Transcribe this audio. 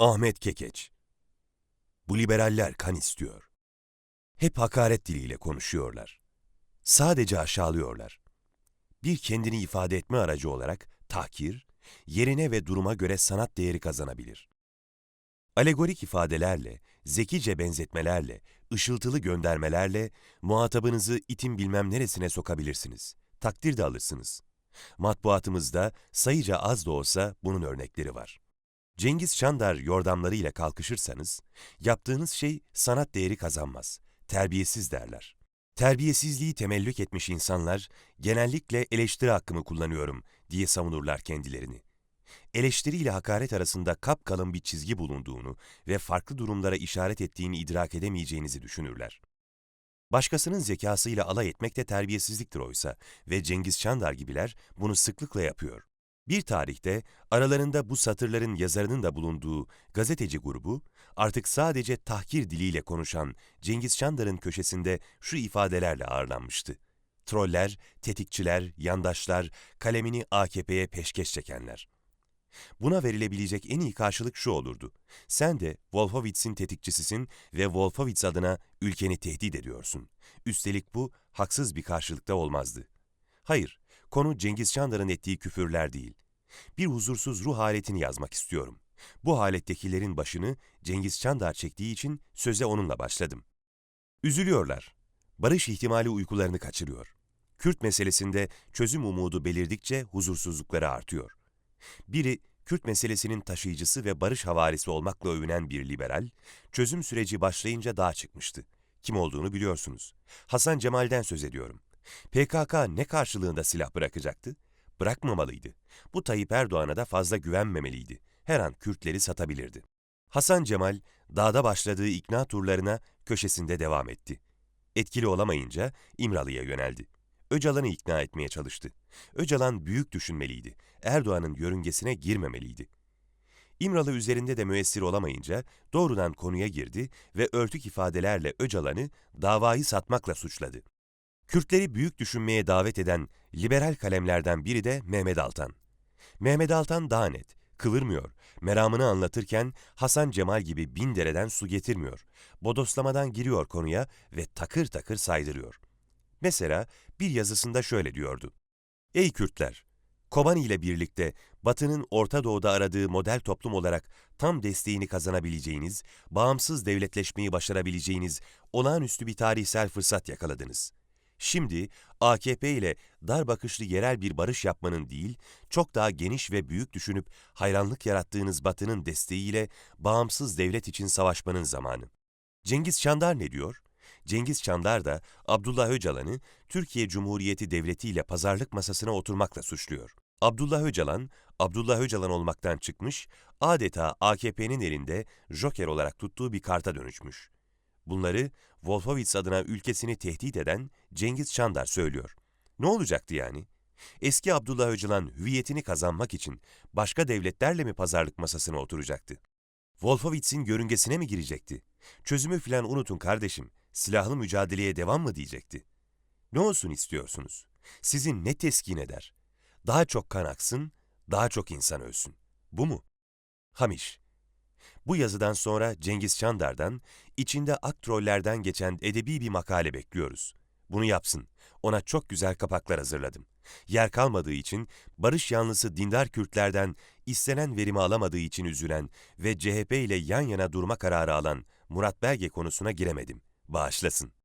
Ahmet Kekeç. Bu liberaller kan istiyor. Hep hakaret diliyle konuşuyorlar. Sadece aşağılıyorlar. Bir kendini ifade etme aracı olarak tahkir, yerine ve duruma göre sanat değeri kazanabilir. Alegorik ifadelerle, zekice benzetmelerle, ışıltılı göndermelerle muhatabınızı itin bilmem neresine sokabilirsiniz. Takdir de alırsınız. Matbuatımızda sayıca az da olsa bunun örnekleri var. Cengiz Çandar yordamlarıyla kalkışırsanız, yaptığınız şey sanat değeri kazanmaz, terbiyesiz derler. Terbiyesizliği temellük etmiş insanlar, genellikle eleştiri hakkımı kullanıyorum diye savunurlar kendilerini. Eleştiri ile hakaret arasında kapkalın bir çizgi bulunduğunu ve farklı durumlara işaret ettiğini idrak edemeyeceğinizi düşünürler. Başkasının zekasıyla alay etmek de terbiyesizliktir oysa ve Cengiz Çandar gibiler bunu sıklıkla yapıyor. Bir tarihte aralarında bu satırların yazarının da bulunduğu gazeteci grubu artık sadece tahkir diliyle konuşan Cengiz Çandar'ın köşesinde şu ifadelerle ağırlanmıştı. Troller, tetikçiler, yandaşlar, kalemini AKP'ye peşkeş çekenler. Buna verilebilecek en iyi karşılık şu olurdu. Sen de Wolfowitz'in tetikçisisin ve Wolfowitz adına ülkeni tehdit ediyorsun. Üstelik bu haksız bir karşılıkta olmazdı. Hayır, konu Cengiz Çandar'ın ettiği küfürler değil. Bir huzursuz ruh haletini yazmak istiyorum. Bu halettekilerin başını Cengiz Çandar çektiği için söze onunla başladım. Üzülüyorlar. Barış ihtimali uykularını kaçırıyor. Kürt meselesinde çözüm umudu belirdikçe huzursuzlukları artıyor. Biri Kürt meselesinin taşıyıcısı ve barış havarisi olmakla övünen bir liberal, çözüm süreci başlayınca dağa çıkmıştı. Kim olduğunu biliyorsunuz. Hasan Cemal'den söz ediyorum. PKK ne karşılığında silah bırakacaktı? Bırakmamalıydı. Bu Tayyip Erdoğan'a da fazla güvenmemeliydi. Her an Kürtleri satabilirdi. Hasan Cemal, dağda başladığı ikna turlarına köşesinde devam etti. Etkili olamayınca İmralı'ya yöneldi. Öcalan'ı ikna etmeye çalıştı. Öcalan büyük düşünmeliydi. Erdoğan'ın yörüngesine girmemeliydi. İmralı üzerinde de müessir olamayınca doğrudan konuya girdi ve örtük ifadelerle Öcalan'ı davayı satmakla suçladı. Kürtleri büyük düşünmeye davet eden liberal kalemlerden biri de Mehmet Altan. Mehmet Altan daha net, kıvırmıyor, meramını anlatırken Hasan Cemal gibi bin dereden su getirmiyor, bodoslamadan giriyor konuya ve takır takır saydırıyor. Mesela bir yazısında şöyle diyordu. Ey Kürtler! Kobani ile birlikte Batı'nın Orta Doğu'da aradığı model toplum olarak tam desteğini kazanabileceğiniz, bağımsız devletleşmeyi başarabileceğiniz olağanüstü bir tarihsel fırsat yakaladınız. Şimdi AKP ile dar bakışlı yerel bir barış yapmanın değil, çok daha geniş ve büyük düşünüp hayranlık yarattığınız Batı'nın desteğiyle bağımsız devlet için savaşmanın zamanı. Cengiz Çandar ne diyor? Cengiz Çandar da Abdullah Öcalan'ı Türkiye Cumhuriyeti Devleti ile pazarlık masasına oturmakla suçluyor. Abdullah Öcalan, Abdullah Öcalan olmaktan çıkmış, adeta AKP'nin elinde joker olarak tuttuğu bir karta dönüşmüş. Bunları Wolfowitz adına ülkesini tehdit eden Cengiz Çandar söylüyor. Ne olacaktı yani? Eski Abdullah Öcalan hüviyetini kazanmak için başka devletlerle mi pazarlık masasına oturacaktı? Wolfowitz'in yörüngesine mi girecekti? Çözümü filan unutun kardeşim, silahlı mücadeleye devam mı diyecekti? Ne olsun istiyorsunuz? Sizi ne teskin eder? Daha çok kan aksın, daha çok insan ölsün. Bu mu? Hamiş. Bu yazıdan sonra Cengiz Çandar'dan, içinde aktrollerden geçen edebi bir makale bekliyoruz. Bunu yapsın. Ona çok güzel kapaklar hazırladım. Yer kalmadığı için barış yanlısı dindar Kürtlerden istenen verimi alamadığı için üzülen ve CHP ile yan yana durma kararı alan Murat Belge konusuna giremedim. Bağışlasın.